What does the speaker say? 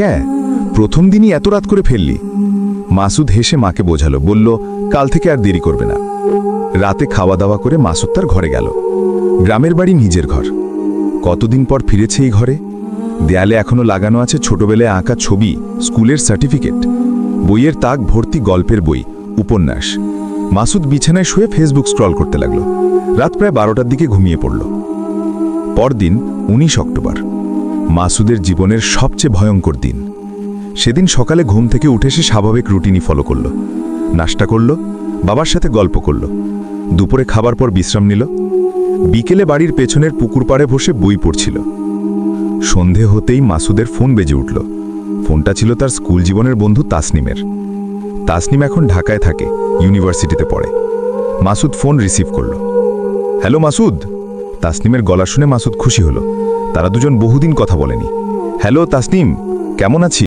ক্যা প্রথম দিনই এত রাত করে ফেললি। মাসুদ হেসে মাকে বোঝালো, বলল, কাল থেকে আর দেরি করবে না। রাতে খাওয়া দাওয়া করে মাসুদ তার ঘরে গেল। গ্রামের বাড়ি নিজের ঘর। কতদিন পর ফিরেছে এই ঘরে? দেয়ালে এখনও লাগানো আছে ছোটবেলায় আঁকা ছবি, স্কুলের সার্টিফিকেট। বইয়ের তাক ভর্তি গল্পের বই, উপন্যাস। মাসুদ বিছানায় শুয়ে ফেসবুক স্ক্রল করতে লাগল। রাত প্রায় বারোটার দিকে ঘুমিয়ে পড়ল। পরদিন উনিশ অক্টোবর। মাসুদের জীবনের সবচেয়ে ভয়ঙ্কর দিন। সেদিন সকালে ঘুম থেকে উঠে সে স্বাভাবিক রুটিনই ফলো করল। নাস্তা করল, বাবার সাথে গল্প করল, দুপুরে খাবার পর বিশ্রাম নিল, বিকেলে বাড়ির পেছনের পুকুর পাড়ে বসে বই পড়ছিল। সন্ধে হতেই মাসুদের ফোন বেজে উঠল। ফোনটা ছিল তার স্কুল জীবনের বন্ধু তাসনিমের। তাসনিম এখন ঢাকায় থাকে, ইউনিভার্সিটিতে পড়ে। মাসুদ ফোন রিসিভ করল। হ্যালো মাসুদ। তাসনিমের গলা শুনে মাসুদ খুশি হলো। তারা দুজন বহুদিন কথা বলেনি। হ্যালো তাসনিম কেমন আছি